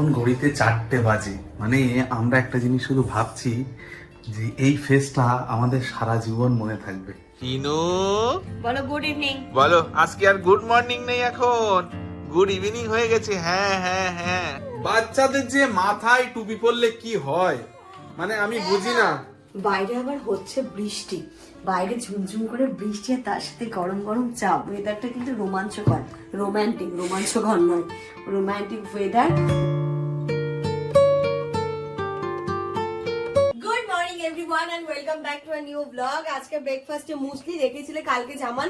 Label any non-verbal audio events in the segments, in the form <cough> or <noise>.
এখন ঘড়িতে চারটে বাজে। মানে আমরা একটা জিনিস শুধু ভাবছি যে এই ফেসটা আমাদের সারা জীবন মনে থাকবে। কিনু? বলো গুড ইভিনিং বলো আজকে আর গুড মর্নিং নেই এখন। গুড ইভিনিং হয়ে গেছে হ্যাঁ হ্যাঁ হ্যাঁ। বাচ্চাদের যে মাথায় টুপি পরলে কি হয়? মানে আমি বুঝি না। বাইরে আবার হচ্ছে বৃষ্টি। বাইরে ঝুমঝুম করে বৃষ্টি আর তার সাথে গরম গরম চা। ওয়েদারটা কিন্তু রোমাঞ্চকর। রোমান্টিক রোমাঞ্চকর নয়। Romantic weather welcome back to new blog আজকে ব্রেকফাস্টে মুসলি দেখেছিলে কালকে জামান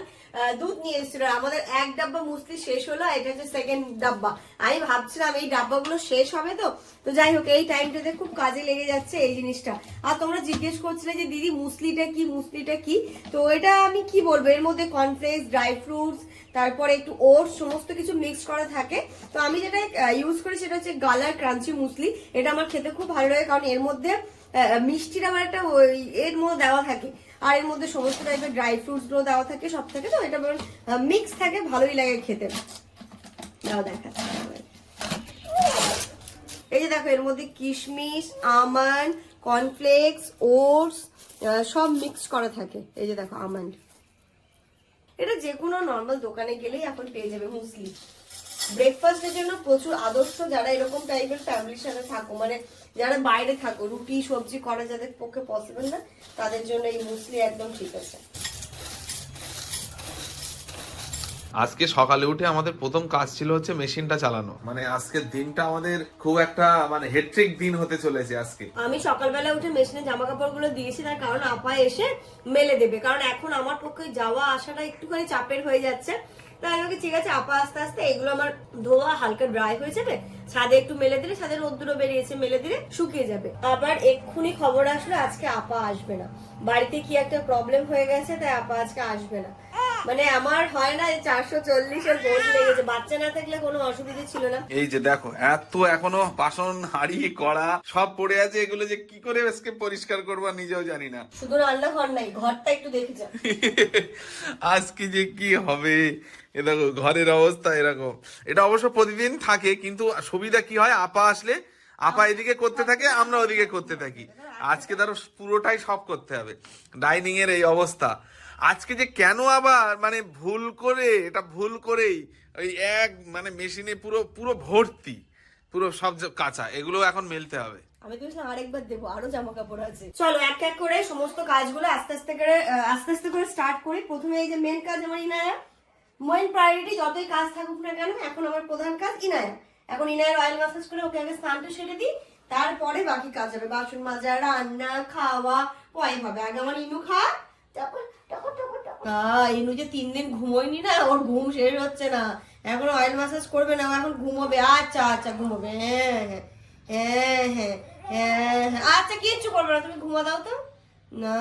দুধ নিয়ে এসেছিল। আমাদের এক ডাব্বা মুসলি শেষ হলো এটা হচ্ছে সেকেন্ড ডাব্বা। আমি ভাবছিলাম এই ডাব্বাগুলো শেষ হবে তো। তো যাই হোক, এই টাইমটাতে খুব কাজে লেগে যাচ্ছে এই জিনিসটা। আর তোমরা জিজ্ঞেস করছিলে যে, দিদি, মুসলিটা কি? মুসলিটা কি? তো এটা আমি কি বলব? এর মধ্যে কর্নফ্লেক্স ড্রাই ফ্রুটস তারপরে একটু ওটস সমস্ত কিছু মিক্স করা থাকে। তো আমি যেটা ইউজ করি সেটা হচ্ছে গালার ক্রাঞ্চি মুসলি। এটা আমার খেতে খুব ভালো লাগে কারণ এর মধ্যে মিষ্টির আমার একটা ওই এর মধ্যে দেওয়া থাকে। আর এর মধ্যে সমস্ত টাইপের ড্রাই ফ্রুটসগুলো দেওয়া থাকে, সব থেকে তো? এটা মিক্স থাকে, ভালোই লাগে খেতে। দাও দেখা এই যে দেখো, এর মধ্যে কিশমিশ, আমন্ড কর্নফ্লেক্স ওটস সব মিক্স করা থাকে। এই যে দেখো, আমন্ড। এটা যে কোনো নর্মাল দোকানে গেলেই এখন পেয়ে যাবে মুসলি ব্রেকফাস্টের জন্য প্রচুর আদর্শ যারা এরকম টাইপের ফ্যামিলির সাথে থাকো মানে যারা বাইরে থাকো, রুটি, সবজি করা যাদের পক্ষে পসিবল না, তাদের জন্য এই মুসলি একদম ঠিক আছে। আজকে সকালে উঠে আমাদের প্রথম কাজ ছিল হচ্ছে মেশিনটা চালানো। মানে আজকের দিনটা আমাদের খুব একটা মানে হেট্রিক দিন হতে চলেছে আজকে। আমি সকালবেলা উঠে মেশিনে জামা কাপড়গুলো দিয়েছি তার কারণ আপা এসে মেলে দেবে। কারণ এখন আমার পক্ষে যাওয়া আসাটা একটুখানি চাপের হয়ে যাচ্ছে। তাই আমি বলি, ঠিক আছে আপা আস্তে আস্তে এগুলো আমার ধোয়া হালকা ড্রাই হয়ে যাবে। ছাদে একটু মেলে দিলে ছাদে রোদ্দুরও বেরিয়েছে মেলে দিলে শুকিয়ে যাবে। আবার এক্ষুনি খবর আসলো আজকে আপা আসবে না। বাড়িতে কি একটা প্রবলেম হয়ে গেছে তাই আপা আজকে আসবে না। মানে আমার হয় না চারশো চল্লিশের বোর্ড লেগেছে। বাচ্চা না থাকলে কোনো অসুবিধা ছিল না। এই যে দেখো এত এখনও বাসন হাড়ি কড়া সব পড়ে আছে এগুলো যে কি করে আজকে পরিষ্কার করব নিজেও জানি না। শুধু রান্নাঘর নাই ঘরটা একটু দেখে যা আজকে যে কি হবে? এ দেখো ঘরের অবস্থা এরকম। এটা অবশ্য প্রতিদিন থাকে কিন্তু সুবিধা কি হয়? আপা আসলে আপা এদিকে করতে থাকে আমরা ওদিকে করতে থাকি। আজকে ধরো পুরোটাই সব করতে হবে। ডাইনিং এর এই অবস্থা। আজকে যে কেন আবার মানে ভুল করে, এটা ভুল করেই ওই এক মানে মেশিনে পুরো পুরো ভর্তি, পুরো সব কাঁচা, এগুলো এখন মেলতে হবে। আমি তো বলছিলাম আরেকবার দেবো, আরও জামা কাপড় আছে। চলো, এক এক করে সমস্ত কাজগুলো আস্তে আস্তে করে আস্তে আস্তে করে স্টার্ট করি। প্রথমে এই যে মেন কাজ আমার ইনায়া। মেন প্রায়োরিটি যতই কাজ থাকুক না কেন, এখন আমার প্রধান কাজ ইনায়া। এখন ইনায়ের অয়েল মাসাজ করে ওকে আগে স্নানটা সেরে দিই, তারপরে বাকি কাজ হবে। বাসন মাজা রান্না, খাওয়া পয় হবে। আগে আমার ইনু খা তারপর আহ, ইনু যে তিন দিন ঘুমোয়নি না ওর ঘুম শেষ হচ্ছে না। এখন অয়েল মাসাজ করবে না এখন ঘুমোবে। আচ্ছা আচ্ছা ঘুমোবে। হ্যাঁ হ্যাঁ হ্যাঁ হ্যাঁ হ্যাঁ। আচ্ছা কিচ্ছু করবে না তুমি ঘুমা দাও তো। না।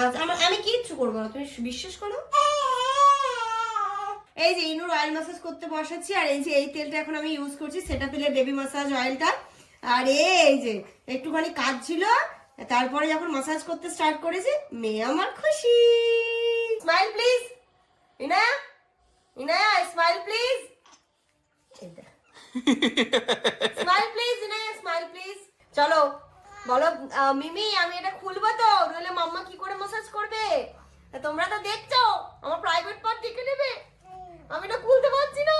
আচ্ছা আমার আমি কিচ্ছু করব না তুমি বিশ্বাস করো? এই যে ইনুর অয়েল ম্যাসাজ করতে বসাচ্ছি আর এই যে এই তেলটা এখন আমি ইউজ করছি সেটা তেলের বেবি ম্যাসাজ অয়েলটা আর এই যে একটুখানি কাজ ছিল তারপরে যখন ম্যাসাজ করতে স্টার্ট করেছি মেয়ে আমার খুশি। Smile please Ina Ina smile please smile please Ina smile please চলো, বলো মিমি, আমি এটা খুলবো তো, নইলে মাম্মা কি করে ম্যাসাজ করবে? তোমরা তো দেখছ, আমার প্রাইভেট পার্ট দেখে নেবে। আমি এটা খুলতে পারছি না।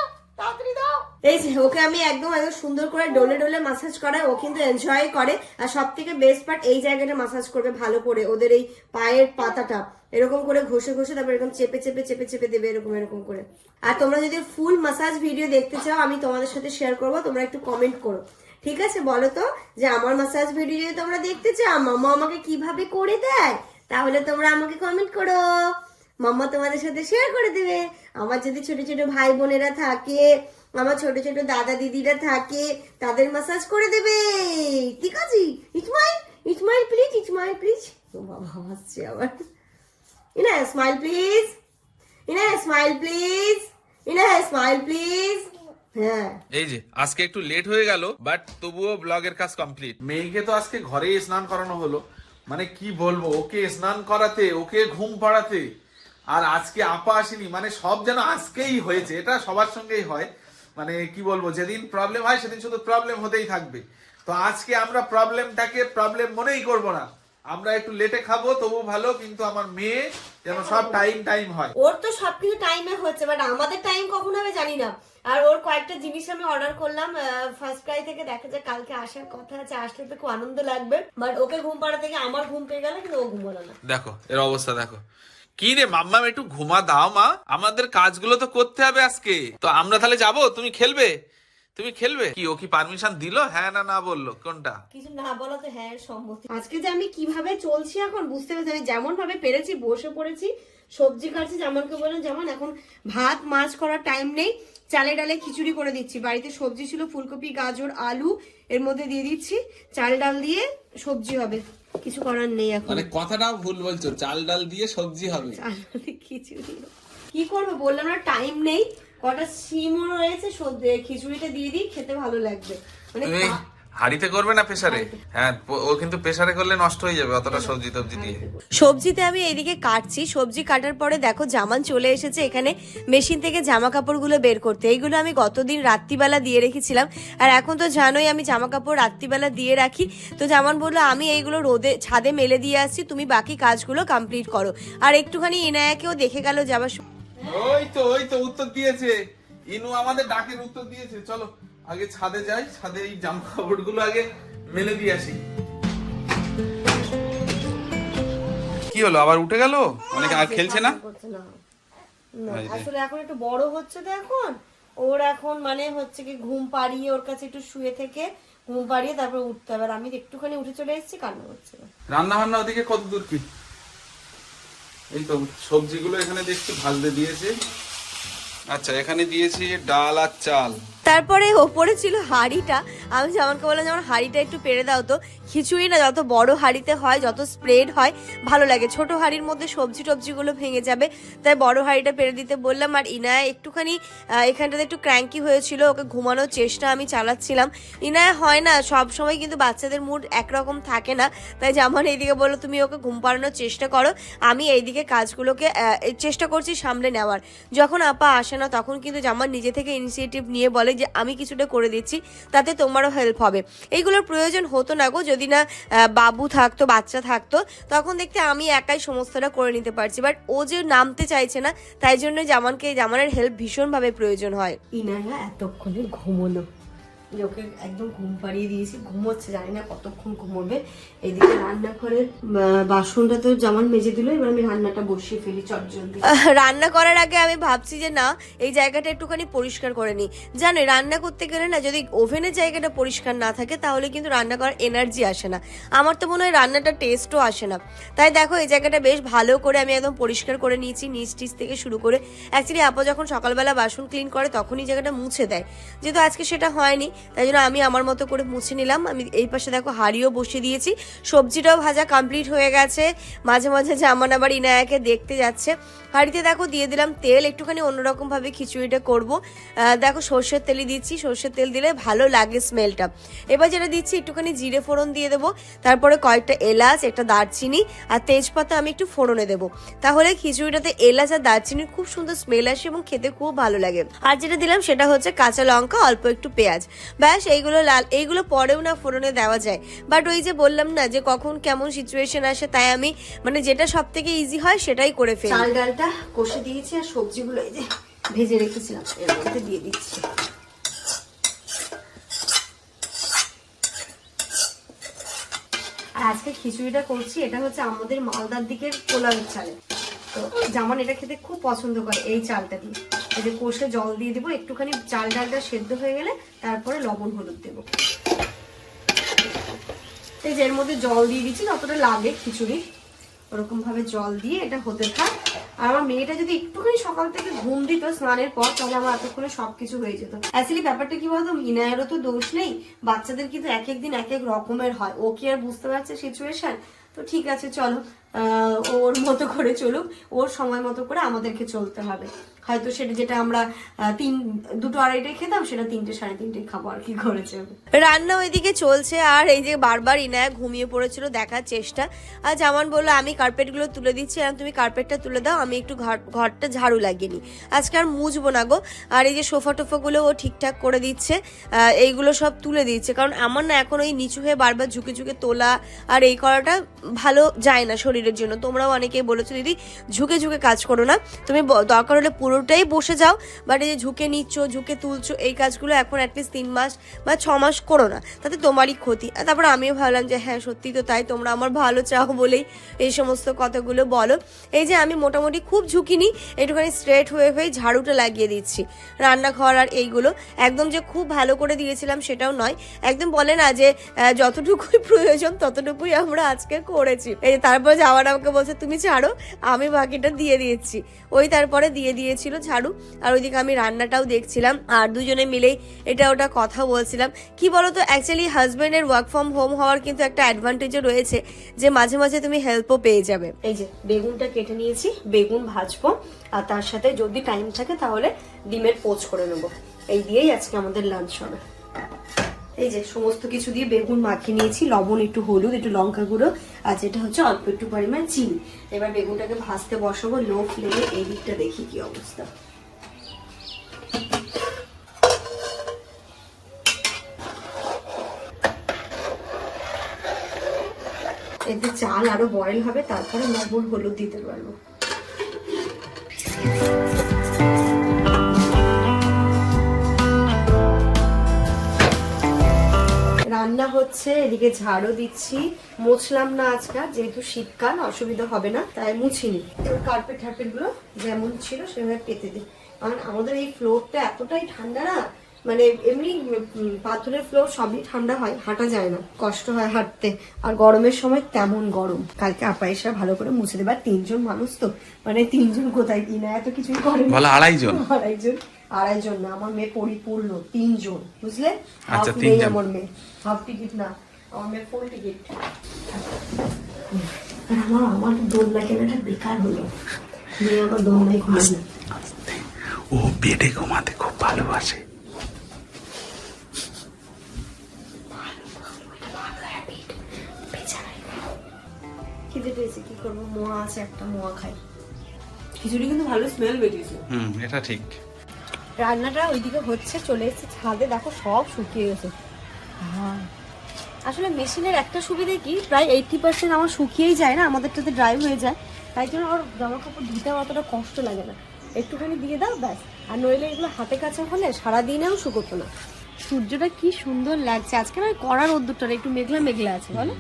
এই ওকে আমি একদম একদম সুন্দর করে ডোলে ডোলে মাসাজ করাই, ও কিন্তু এনজয় করে। আর সব থেকে বেস্ট পার্ট এই জায়গাটা মাসাজ করবে ভালো করে, ওদের এই পায়ের পাতাটা। এরকম করে ঘষে ঘষে তারপর এরকম চেপে চেপে চেপে চেপে দেবে এরকম এরকম করে। আর তোমরা যদি ফুল মাসাজ ভিডিও দেখতে চাও, আমি তোমাদের সাথে শেয়ার করব, তোমরা একটু কমেন্ট করো। ঠিক আছে, বলো তো? যে আমার মাসাজ ভিডিও যদি তোমরা দেখতে চাও মামা আমাকে কীভাবে করে দেয়, তাহলে তোমরা আমাকে কমেন্ট করো। মাম্মা তোমাদের সাথে শেয়ার করে দেবে। আমার যদি ছোট ছোট ভাই বোনেরা থাকে আমার ছোট ছোট দাদা দিদিরা থাকে তাদের মাসাজ করে দেবে। ঠিক আছে? Smile smile please smile please ও বাবা হাসছে আবার। Ina smile please Ina smile please Ina smile please হ্যাঁ। এই যে আজকে একটু লেট হয়ে গেল বাট তবুও ব্লগের কাজ কমপ্লিট মেয়েকে তো আজকে ঘরেই স্নান করানো হলো। মানে কি বলব ওকে স্নান করাতে ওকে ঘুম পাড়াতে আর আজকে আপা আসেনি মানে সব যেন আজকেই হয়েছে এটা সবার সঙ্গেই হয়। মানে কি বলব যেদিন প্রবলেম হয় সেদিন শুধু প্রবলেম হতেই থাকবে। তো আজকে আমরা প্রবলেমটাকে প্রবলেম মনেই করব না। আমরা একটু লেটে খাব তবু ভালো কিন্তু আমার মেয়ে যেন সব টাইম টাইম হয়। ওর তো সবকিছু টাইমে হচ্ছে বাট আমাদের টাইম কখন হবে জানি না। আর ওর কয়েকটা জিনিস আমি অর্ডার করলাম ফার্স্ট ক্রাই থেকে দেখা যায় কালকে আসার কথা আছে আসলে তো খুব আনন্দ লাগবে। বাট ওকে ঘুম পাড়া থেকে আমার ঘুম পেয়ে গেল কিন্তু ও ঘুমোলো না। দেখো এর অবস্থা দেখো। কি রে মাম্মা, একটু ঘুমা দাও মা। আমাদের কাজগুলো তো করতে হবে আজকে। তো আমরা তাহলে যাব? তুমি খেলবে? তুমি খেলবে? কি, ও কি পারমিশন দিল? হ্যাঁ না না বলল। কোনটা? কিছু না বলাতে হ্যাঁ সম্মতি। আজকে যে আমি কীভাবে চলছি এখন বুঝতে পারছি আমি যেমন ভাবে পেরেছি, বসে পড়েছি, সবজি কাটছি, যেমনকে বললাম, যেমন এখন ভাত, মাছ করার টাইম নেই। চালে ডালে খিচুড়ি করে দিচ্ছি। বাড়িতে সবজি ছিল, ফুলকপি, গাজর, আলু, এর মধ্যে দিয়ে দিচ্ছি। চাল ডাল দিয়ে সবজি হবে। কিছু করার নেই এখন। মানে কথাটাও ভুল বলছো চাল ডাল দিয়ে সবজি হবে। খিচুড়ি। কি করব বললাম না টাইম নেই। কটা সিমও রয়েছে সবজি খিচুড়িটা দিয়ে দিই খেতে ভালো লাগবে। মানে হাড়িতে করবে না প্রেসারে? হ্যাঁ ও কিন্তু প্রেসারে করলে নষ্ট হয়ে যাবে অতটা সবজি টবজি দিয়ে। সবজিতে আমি এইদিকে কাটছি। সবজি কাটার পরে দেখো জামান চলে এসেছে এখানে মেশিন থেকে জামা কাপড়গুলো বের করতে। এইগুলো আমি গতদিন রাত্রিবেলা দিয়ে রেখেছিলাম। আর এখন তো জানোই আমি জামা কাপড় রাত্রিবেলা দিয়ে রাখি। তো জামান বলল আমি এইগুলো রোদে ছাদে মেলে দিয়ে আসছি। তুমি বাকি কাজগুলো কমপ্লিট করো। আর একটুখানি ইনায়াকেও দেখে গেল যাবার সময় ওই তো ওই তো উত্তর দিয়েছে। ইনু আমাদের ডাকের উত্তর দিয়েছে। চলো আগে ছাদে যাই ছাদে এই জামা কাপড়গুলো আগে মেলে দিয়ে আসি। কি হলো আবার উঠে গেল? অনেকে আর খেলছে না? আসলে এখন একটু বড় হচ্ছে তো এখন। ওর এখন মানে হচ্ছে কি ঘুম পাড়িয়ে ওর কাছে একটু শুয়ে থেকে ঘুম পাড়িয়ে তারপর উঠতে হবে। আমি একটুখানি উঠে চলে এসেছি কান্না করছে রান্না বান্না ওদিকে কত দূর কি? এই তো সবজিগুলো এখানে দেখছি ভাজতে দিয়েছে। আচ্ছা এখানে দিয়েছি ডাল আর চাল। তারপরে ওপরে ছিল হাঁড়িটা আমি জামানকে বললাম যেমন হাঁড়িটা একটু পেরে দাও তো। খিচুড়ি না, যত বড় হাঁড়িতে হয়, যত স্প্রেড হয়, ভালো লাগে। ছোট হাঁড়ির মধ্যে সবজি টবজিগুলো ভেঙে যাবে। তাই বড় হাঁড়িটা পেরে দিতে বললাম, আর ইনায় একটুখানি এখানটাতে একটু ক্র্যাঙ্কি হয়েছিল, ওকে ঘুমানোর চেষ্টা আমি চালাচ্ছিলাম। ইনায় হয় না, সব সময় কিন্তু বাচ্চাদের মুড একরকম থাকে না। তাই জামান এইদিকে বলল, তুমি ওকে ঘুম পাড়ানোর চেষ্টা করো। আমি এইদিকে কাজগুলোকে চেষ্টা করছি সামলে নেওয়ার। যখন আপা আসে না, তখন কিন্তু জামান নিজে থেকে ইনিশিয়েটিভ নিয়ে বলে যে, আমি কিছুটা করে দিচ্ছি, তাতে তোমারও হেল্প হবে। এইগুলোর প্রয়োজন হতো না গো, যদি না বাবু থাকতো, বাচ্চা থাকতো, তখন দেখতে আমি একাই সমস্তটা করে নিতে পারছি। বাট ও যে নামতে চাইছে না, তাই জন্য জামানকে, জামানের হেল্প ভীষণভাবে প্রয়োজন হয়। ইনায়া এতক্ষণে ঘুমোলো। ওকে একদম ঘুম পাড়িয়ে দিয়েছি, ঘুমোচ্ছে, জানি না কতক্ষণ ঘুমোবে। এদিকে রান্নাঘরের বাসনটা তো জামান মেজে দিল রান্নাটা বসিয়ে ফেলি রান্না করার আগে আমি ভাবছি যে না, এই জায়গাটা একটুখানি পরিষ্কার করে নিই। জানো রান্না করতে গেলে না, যদি ওভেনের জায়গাটা পরিষ্কার না থাকে, তাহলে কিন্তু রান্না করার এনার্জি আসে না। আমার তো মনে হয় রান্নাটা টেস্টও আসে না। তাই দেখো, এই জায়গাটা বেশ ভালো করে আমি একদম পরিষ্কার করে নিয়েছি, নিচ টিচ থেকে শুরু করে। অ্যাকচুয়ালি আপা যখন সকালবেলা বাসন ক্লিন করে, তখনই জায়গাটা মুছে দেয়। যেহেতু আজকে সেটা হয়নি, তাই জন্য আমি আমার মতো করে মুছে নিলাম। আমি এই পাশে দেখো হাঁড়িও বসিয়ে দিয়েছি। সবজিটাও ভাজা কমপ্লিট হয়ে গেছে। মাঝে মাঝে জামান আবার ইনায়াকে দেখতে যাচ্ছে। হাঁড়িতে দেখো দিয়ে দিলাম তেল, একটুখানি অন্যরকম ভাবে খিচুড়িটা করব। দেখো সর্ষের তেলই দিচ্ছি, সর্ষের তেল দিলে ভালো লাগে স্মেলটা এবার যেটা দিচ্ছি, একটুখানি জিরে ফোড়ন দিয়ে দেবো। তারপরে কয়েকটা এলাচ, একটা দারচিনি আর তেজপাতা আমি একটু ফোড়নে দেবো। তাহলে খিচুড়িটাতে এলাচ আর দারচিনির খুব সুন্দর স্মেল আসে এবং খেতে খুব ভালো লাগে। আর যেটা দিলাম সেটা হচ্ছে কাঁচা লঙ্কা, অল্প একটু পেঁয়াজ। ব্যাস, এইগুলো লাল, এইগুলো পরেও না ফোড়নে দেওয়া যায়। বাট ওই যে বললাম না যে কখন কেমন সিচুয়েশন আসে, তাই আমি মানে যেটা সব থেকে ইজি হয় সেটাই করে ফেলি। চাল ডালটা কষে দিয়েছি আর সবজিগুলো এই যে ভেজে রেখেছিলাম, এর মধ্যে দিয়ে দিচ্ছি। আর আজকে খিচুড়িটা করছি, এটা হচ্ছে আমাদের মালদার দিকের পোলাওয়ের চালে। তো জামান এটা খেতে খুব পছন্দ করে এই চালটা দিয়ে। এই যে কষে জল দিয়ে দেবো, একটুখানি চাল ডালটা সেদ্ধ হয়ে গেলে তারপরে লবণ হলুদ দেবো। এই যে এর মধ্যে জল দিয়ে দিচ্ছি যতটা লাগে খিচুড়ি। ওরকম ভাবে জল দিয়ে এটা হতে থাক। আর আমার মেয়েটা যদি একটুখানি সকাল থেকে ঘুম দিত স্নানের পর, তাহলে আমার এতক্ষণে সবকিছু হয়ে যেত। অ্যাকচুয়ালি ব্যাপারটা কি বলতো মিনায়েরও তো দোষ নেই, বাচ্চাদের কিন্তু এক এক দিন এক এক রকমের হয়। ও কি আর বুঝতে পারছে সিচুয়েশন তো ঠিক আছে, চলো। ওর মতো করে চলুক, ওর সময় মতো করে আমাদেরকে চলতে হবে। হয়তো সেটা যেটা আমরা তিন, দুটো আড়াইটায় খেতাম, সেটা তিনটে, সাড়ে তিনটে খাব আর কি করেছে রান্না ওইদিকে চলছে, আর এই যে বারবার ইনায়া ঘুমিয়ে পড়েছিল দেখার চেষ্টা। আর জামান বলল, আমি কার্পেটগুলো তুলে দিচ্ছি, আর তুমি কার্পেটটা তুলে দাও, আমি একটু ঘর- ঘরটা ঝাড়ু লাগিয়ে নিই। আজকে আর মুজবো না গো। আর এই যে সোফা টোফাগুলো ও ঠিকঠাক করে দিচ্ছে এইগুলো সব তুলে দিচ্ছে। কারণ আমার না এখন ওই নিচু হয়ে বারবার ঝুঁকে ঝুঁকে তোলা আর এই করাটা ভালো যায় না শরীরের জন্য। তোমরাও অনেকেই বলেছ, দিদি, ঝুঁকে ঝুঁকে কাজ করো না। তুমি দরকার হলে পুরোটাই বসে যাও। বাট এই যে ঝুঁকে নিচ্ছ, ঝুঁকে তুলছো, এই কাজগুলো এখন অ্যাটলিস্ট তিন মাস বা ছ মাস করো না। তাতে তোমারই ক্ষতি। আর তারপর আমিও ভাবলাম যে হ্যাঁ সত্যি তো তাই, তোমরা আমার ভালো চাও বলেই এই সমস্ত কথাগুলো বলো। এই যে আমি মোটামুটি খুব ঝুঁকি নিই, একটুখানি স্ট্রেট হয়ে হয়ে ঝাড়ুটা লাগিয়ে দিচ্ছি। রান্নাঘর আর এইগুলো। একদম যে খুব ভালো করে দিয়েছিলাম সেটাও নয়। একদম বলে না যে যতটুকুই প্রয়োজন, ততটুকুই আমরা আজকে করেছি। এই তারপর যাওয়ার আমাকে বলছে, তুমি ছাড়ো, আমি বাকিটা দিয়ে দিয়েছি। ওই তারপরে দিয়ে দিয়েছিল ঝাড়ু। আর ওইদিকে আমি রান্নাটাও দেখছিলাম। আর দুজনে মিলেই এটা ওটা কথা বলছিলাম। কি বলতো অ্যাকচুয়ালি হাজব্যান্ডের ওয়ার্ক ফ্রম হোম হওয়ার কিন্তু একটা অ্যাডভান্টেজও রয়েছে যে মাঝে মাঝে তুমি হেল্পও পেয়ে যাবে। এই যে বেগুনটা কেটে নিয়েছি, বেগুন ভাজবো। আর তার সাথে যদি টাইম থাকে তাহলে ডিমের পোচ করে নেব। এই দিয়েই আজকে আমাদের লাঞ্চ হবে। এই যে সমস্ত কিছু দিয়ে বেগুন মাখিয়ে নিয়েছি, লবণ, একটু হলুদ, একটু লঙ্কা গুঁড়ো, আর যেটা হচ্ছে অল্প একটু পরিমাণ চিনি। এবার বেগুনটাকে ভাজতে বসাবো লো ফ্লেমে, এই দিকটা দেখি কি অবস্থা। এতে চাল আরও বয়েল হবে, তারপরে লবণ, হলুদ দিতে পারব। রান্না হচ্ছে এদিকে ঝাড়ু দিচ্ছি। মুছলাম না আজকাল যেহেতু শীতকাল অসুবিধা হবে না তাই মুছিনি। এবার কার্পেট টার্পেটগুলো যেমন ছিল সেভাবে পেতে দিই। কারণ আমাদের এই ফ্লোরটা এতটাই ঠান্ডা না মানে এমনি পাথরের ফ্লোর সবই ঠান্ডা হয় হাঁটা যায় না। কষ্ট হয় হাঁটতে। আর গরমের সময় তেমন গরম। কালকে আপা এসে ভালো করে মুছে দেবে। আর তিনজন মানুষ তো মানে তিনজন কোথায় কিনা এত কিছুই করে আড়াইজন? আড়াইজন। আড়াইজন না আমার মেয়ে পরিপূর্ণ তিনজন বুঝলে? আচ্ছা, হাফ নেই আমার মেয়ে হাফ টিকিট না আমার মেয়ে ফুল টিকিট আমার আমার দোলনা কেনাটা বেকার হলো। মেয়ে আমার দোলনায় না ও বেডে ঘুমাতে খুব ভালোবাসে। খিদে পেয়েছে কি করব? মোয়া আছে একটা মোয়া খাই। খিচুড়ি কিন্তু ভালো স্মেল বেরিয়েছে। হুম এটা ঠিক। রান্নাটা ওইদিকে হচ্ছে চলে এসেছে ছাদে। দেখো সব শুকিয়ে গেছে। হ্যাঁ। আসলে মেশিনের একটা সুবিধে কি প্রায় এইটটি পার্সেন্ট আমার শুকিয়েই যায় না আমাদেরটাতে ড্রাই হয়ে যায়। তাই জন্য আমার জামা কাপড় ধুতে অতটা কষ্ট লাগে না। একটুখানি দিয়ে দাও ব্যাস। আর নইলে এগুলো হাতে কাছে হলে সারাদিনেও শুকোতো না। সূর্যটা কি সুন্দর লাগছে। আজকে না করার রোদ্দুরটা একটু মেঘলা মেঘলা আছে বলো।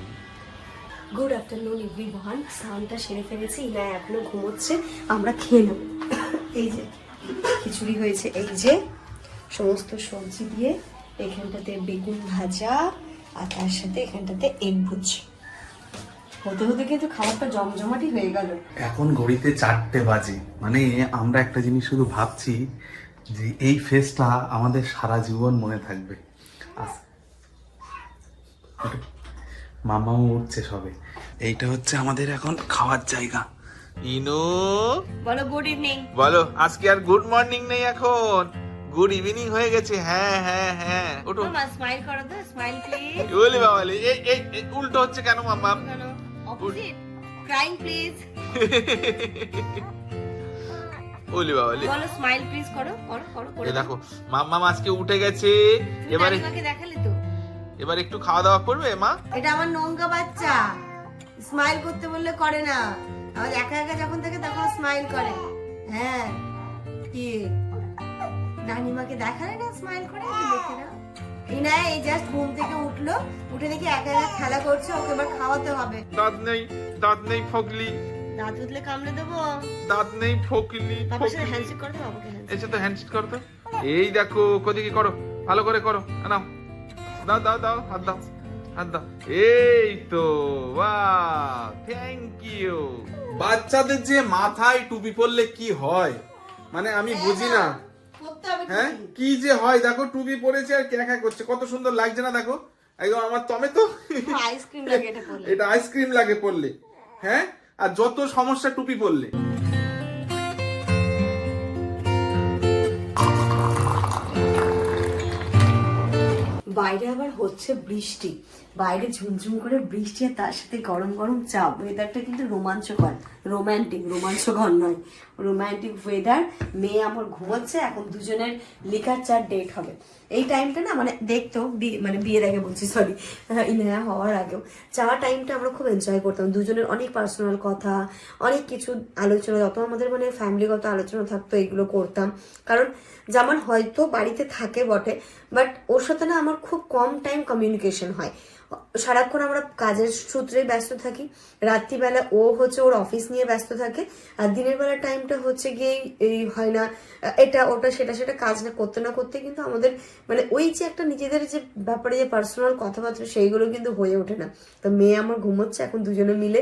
গুড আফটারনুন এভরিওয়ান স্নানটা সেরে ফেলেছি ইনা এখনও ঘুমোচ্ছে। আমরা খেয়ে নেব। এই যে। খিচুড়ি হয়েছে এই যে সমস্ত সবজি দিয়ে এখানটাতে বেগুন ভাজা আর তার সাথে এখানটাতে এগ ভুজি। হতে হতে কিন্তু খাবারটা জমজমাটি হয়ে গেল। এখন ঘড়িতে চারটে বাজে। মানে আমরা একটা জিনিস শুধু ভাবছি যে এই ফেসটা আমাদের সারা জীবন মনে থাকবে। মামাও উঠছে সবে। এইটা হচ্ছে আমাদের এখন খাওয়ার জায়গা। ইনু? বলো গুড ইভিনিং বলো আজকে আর গুড মর্নিং নেই এখন। গুড ইভিনিং হয়ে গেছে হ্যাঁ হ্যাঁ হ্যাঁ। ওটো মামা স্মাইল করো তো স্মাইল প্লিজ বলি বাবালি এই এই উল্টো হচ্ছে কেন কেন? অপোজিট ক্রাইং প্লিজ বলি বাবালি বলো। স্মাইল প্লিজ করো করো করো করে। দেখো মাম্মা আজকে উঠে গেছে। এবারে নানিমাকে দেখালে তো। এবার একটু খাওয়া দাওয়া করবে মা? এটা আমার নোংরা বাচ্চা। স্মাইল করতে বললে করে না। আবার একা একা যখন থেকে তখন স্মাইল করে। হ্যাঁ কি? নানিমাকে দেখালে না স্মাইল করে? দেখে না? এই না এই জাস্ট ঘুম থেকে উঠল উঠে দেখি একা একা খেলা করছে ওকে এবার খাওয়াতে হবে। দাঁত নেই দাঁত নেই দাঁত উঠলে কামড়ে দেবো? দাঁত নেই ফকলি বাবার সাথে ফকলি। হ্যান্ডশেক করতে হবে এসে তো হ্যান্ডশেক করো এই দেখো কোদিকে করো ভালো করে করো। নাও। দাও দাও দাও হাত দাও। এই তো বাহ থ্যাংক ইউ বাচ্চাদের যে মাথায় টুপি পরলে কি হয়? মানে আমি বুঝি না। হ্যাঁ টুপি। কি যে হয় দেখো টুপি পরেছে আর ক্যাঁকা করছে। কত সুন্দর লাগছে না দেখো। একদম আমার তমে তো। আইসক্রিম লাগে এটা আইসক্রিম <laughs> লাগে পড়লে হ্যাঁ আর যত সমস্যা টুপি পরলে। বাইরে আবার হচ্ছে বৃষ্টি। বাইরে ঝুমঝুম করে বৃষ্টি আর তার সাথে গরম গরম চা ওয়েদারটা কিন্তু রোমাঞ্চকর রোমান্টিক রোমাঞ্চকর নয়। রোমান্টিক ওয়েদার মেয়ে আমার ঘুমাচ্ছে, এখন দুজনের লিকার চার ডেট হবে। এই টাইমটা না মানে দেখতো মানে বিয়ের আগে বলছি সরি ইনহা হওয়ার আগেও। চা টাইমটা আমরা খুব এনজয় করতাম। দুজনের অনেক পার্সোনাল কথা, অনেক কিছু আলোচনা, যত আমাদের মানে ফ্যামিলিগত আলোচনা থাকতো, এগুলো করতাম। কারণ যেমন হয়তো বাড়িতে থাকে বটে বাট ওর সাথে না আমার খুব কম টাইম কমিউনিকেশন হয়। সারাক্ষণ আমরা কাজের সূত্রে ব্যস্ত থাকি। রাত্রিবেলা ও হচ্ছে ওর অফিস নিয়ে ব্যস্ত থাকে। আর দিনের বেলা টাইমটা হচ্ছে গিয়ে এই হয় না, এটা, ওটা, সেটা সেটা কাজ না করতে না করতে কিন্তু আমাদের মানে ওই যে একটা নিজেদের যে ব্যাপারে যে পার্সোনাল কথাবার্তা সেইগুলো কিন্তু হয়ে ওঠে না। তো মেয়ে আমার ঘুমোচ্ছে, এখন দুজনে মিলে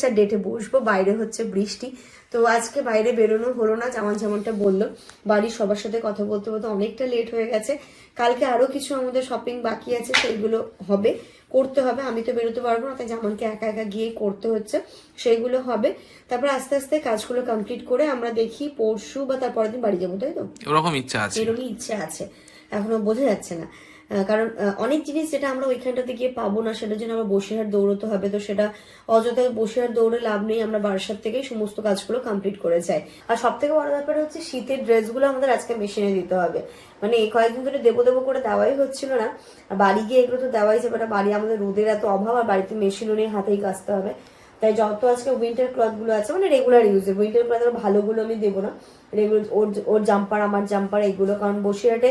চা ডেটে বসবো, বাইরে হচ্ছে বৃষ্টি। তো আজকে বাইরে বেরোনো হলো না যেমন যেমনটা বলল। বাড়ির সবার সাথে কথা বলতে বলতে অনেকটা লেট হয়ে গেছে। কালকে আরও কিছু আমাদের শপিং বাকি আছে সেইগুলো হবে করতে হবে। আমি তো বেরোতে পারব না তাই জামানকে একা একা গিয়ে করতে হচ্ছে সেইগুলো হবে। তারপর আস্তে আস্তে কাজগুলো কমপ্লিট করে আমরা দেখি পরশু বা তারপরের দিন বাড়ি যাব তাই তো? ওরকম ইচ্ছা আছে। এরকমই ইচ্ছে আছে। এখনও বোঝা যাচ্ছে না। কারণ অনেক জিনিস যেটা আমরা ওইখানটাতে গিয়ে পাবো না, সেটার জন্য আমরা বসিরহাট দৌড়তে হবে, তো সেটা অযথায় বসিরহাট দৌড়ে লাভ নেই, আমরা বারাসাত থেকেই সমস্ত কাজগুলো কমপ্লিট করে যাই। আর সব থেকে বড় ব্যাপার হচ্ছে শীতের ড্রেসগুলো আমাদের আজকে মেশিনে দিতে হবে। মানে এই কয়েকদিন ধরে দেবো দেবো করে দেওয়াই হচ্ছিল না। আর বাড়ি গিয়ে এগুলো তো দেওয়াই যাবে না, বাড়ি আমাদের রোদের এত অভাব, আর বাড়িতে মেশিনও নেই, হাতেই কাচতে হবে। তাই যত আজকে উইন্টার ক্লথগুলো আছে মানে রেগুলার ইউজের উইন্টার ক্লথ ভালোগুলো আমি দেবো না। রেগুলার ওর ওর জাম্পার আমার জাম্পার এইগুলো, কারণ বসিরহাটে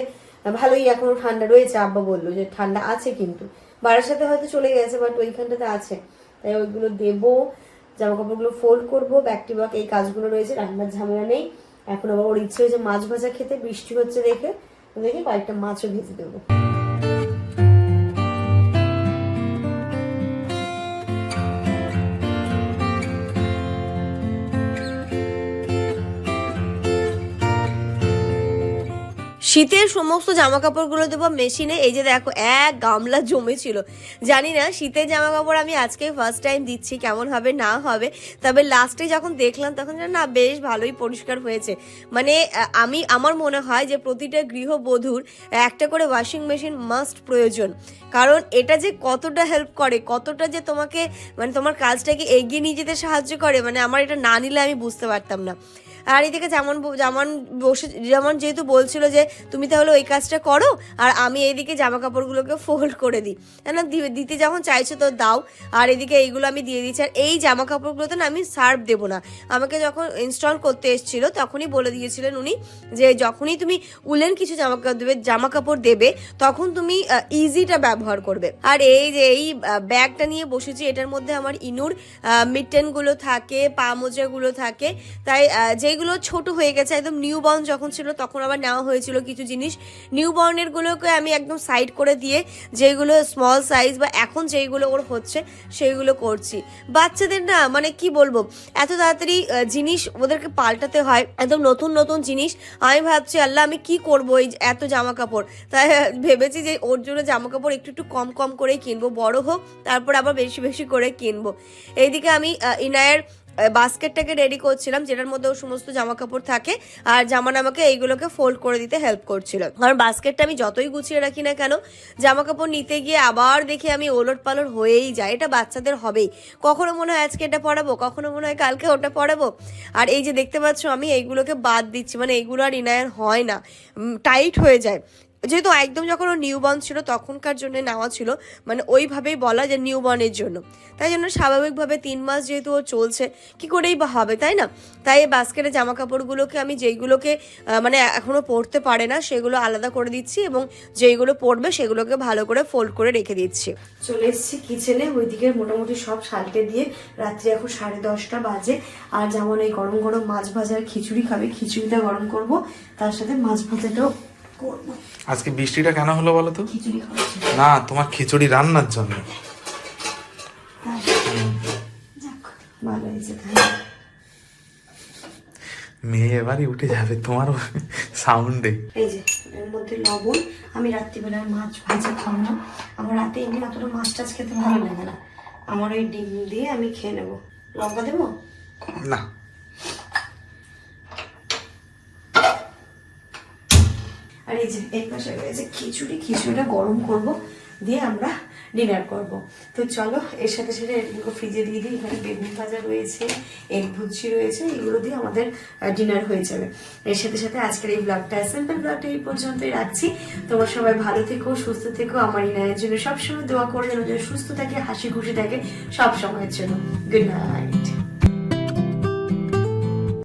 ভালোই এখনও ঠান্ডা রয়েছে, আব্বা বলল যে ঠান্ডা আছে কিন্তু। বাড়ার সাথে হয়তো চলে গেছে বাট ওইখানটাতে আছে। তাই ওইগুলো দেবো জামা কাপড়গুলো ফোল্ড করব ব্যাক টু ব্যাক এই কাজগুলো রয়েছে, রান্নার ঝামেলা নেই। এখন আবার ওর ইচ্ছে হয়েছে মাছ ভাজা খেতে, বৃষ্টি হচ্ছে দেখে দেখে কয়েকটা মাছও ভেজে দেবো। শীতের সমস্ত জামা কাপড়গুলো দেবো মেশিনে। এই যে দেখো, এক গামলা জমেছিল। জানি না, শীতের জামা কাপড় আমি আজকে ফার্স্ট টাইম দিচ্ছি, কেমন হবে, না হবে। তবে লাস্টে যখন দেখলাম, তখন না বেশ ভালোই পরিষ্কার হয়েছে। মানে আমি, আমার মনে হয় যে প্রতিটা গৃহবধূর একটা করে ওয়াশিং মেশিন মাস্ট প্রয়োজন। কারণ এটা যে কতটা হেল্প করে, কতটা যে তোমাকে মানে তোমার কাজটাকে এগিয়ে নিয়ে যেতে সাহায্য করে মানে আমার এটা না নিলে আমি বুঝতে পারতাম না। আর এদিকে যেমন যেমন বসে যেমন যেহেতু বলছিল যে তুমি তাহলে ওই কাজটা করো আর আমি এইদিকে জামা কাপড়গুলোকে ফোল্ড করে দিই। না দি- দিতে যখন চাইছো তো দাও আর এদিকে এইগুলো আমি দিয়ে দিচ্ছি। আর এই জামা কাপড়গুলোতে না আমি সার্ভ দেবো না। আমাকে যখন ইনস্টল করতে এসেছিল তখনই বলে দিয়েছিলেন উনি যে যখনই তুমি উলেন কিছু জামা কাপড় দেবে জামা কাপড় দেবে তখন তুমি ইজিটা ব্যবহার করবে। আর এই যে এই ব্যাগটা নিয়ে বসেছি এটার মধ্যে আমার ইনুর মিটেনগুলো থাকে পা মোজাগুলো থাকে। তাই আহ, যেগুলো ছোট হয়ে গেছে, একদম নিউ বর্ন যখন ছিল তখন আবার নেওয়া হয়েছিল কিছু জিনিস। নিউ বর্নের গুলোকে আমি একদম সাইড করে দিয়ে যেগুলো স্মল সাইজ বা এখন যেইগুলো ওর হচ্ছে সেইগুলো করছি। বাচ্চাদের না মানে কি বলব, এত তাড়াতাড়ি জিনিস ওদেরকে পাল্টাতে হয়, একদম নতুন নতুন জিনিস। আমি ভাবছি, আল্লাহ, আমি কি করব এই এত জামা কাপড় তাই ভেবেছি যে ওর জন্য জামা কাপড় একটু একটু কম কম করেই কিনবো, বড় হোক, তারপর আবার বেশি বেশি করে কিনবো। এইদিকে আমি ইনায়ের বাস্কেটটাকে রেডি করছিলাম, যেটার মধ্যে সমস্ত জামা কাপড় থাকে, আর জামান আমাকে এইগুলোকে ফোল্ড করে দিতে হেল্প করছিল। কারণ বাস্কেটটা আমি যতই গুছিয়ে রাখি না কেন জামা কাপড় নিতে গিয়ে আবার দেখি আমি ওলট পালট হয়েই যায়। এটা বাচ্চাদের হবেই। কখনো মনে হয় আজকে এটা পড়াবো কখনো মনে হয় কালকে ওটা পড়াবো আর এই যে দেখতে পাচ্ছ, আমি এইগুলোকে বাদ দিচ্ছি মানে এইগুলো আর ইনায়ের হয় না। টাইট হয়ে যায়। যেহেতু একদম যখন ও নিউবর্ন ছিল, তখনকার জন্য নেওয়া ছিল। মানে ওইভাবেই বলা যে নিউবর্নের জন্য। তাই জন্য স্বাভাবিকভাবে তিন মাস যেহেতু ও চলছে, কি করেই বা হবে, তাই না? তাই এই বাস্কেটে জামা কাপড়গুলোকে আমি যেইগুলোকে মানে এখনও পরতে পারে না, সেগুলো আলাদা করে দিচ্ছি এবং যেইগুলো পরবে সেগুলোকে ভালো করে ফোল্ড করে রেখে দিচ্ছি। চলে এসেছি কিচেনে ওইদিকে মোটামুটি সব সালটে দিয়ে রাত্রি এখন সাড়ে দশটা বাজে। আর যেমন এই গরম গরম মাছ ভাজার খিচুড়ি খাবে, খিচুড়িটা গরম করব, তার সাথে মাছ ভাজাটাও আজকে বৃষ্টিটা কেন হলো বলো তো? না তোমার খিচুড়ি রান্নার জন্য। মেয়ে এবারই উঠে যাবে তোমার সাউন্ডে। এই যে এর মধ্যে লবণ আমি রাত্রিবেলায় মাছ ভাজা খাব না। আমার রাতে এমনি অতটা মাছ টাছ খেতে ভালো লাগে না। আমার ওই ডিম দিয়ে আমি খেয়ে নেব। লঙ্কা দেবো? না। আর এই যে এই পাশে রয়েছে খিচুড়ি, খিচুড়িটা গরম করব, দিয়ে আমরা ডিনার করব। তো চলো, এর সাথে সাথে এগুলো ফ্রিজে দিয়ে দিই, এখানে বেগুন ভাজা রয়েছে এগ ভুচি রয়েছে, এগুলো দিয়ে আমাদের ডিনার হয়ে যাবে। এর সাথে সাথে আজকের এই ব্লগটা সিম্পল ব্লগটা এই পর্যন্তই রাখছি। তোমরা সবাই ভালো থেকো, সুস্থ থেকো, আমার ইনায়ের জন্য সবসময় দোয়া করে, যেন সুস্থ থাকে, হাসি খুশি থাকে সব সময়ের জন্য। Good night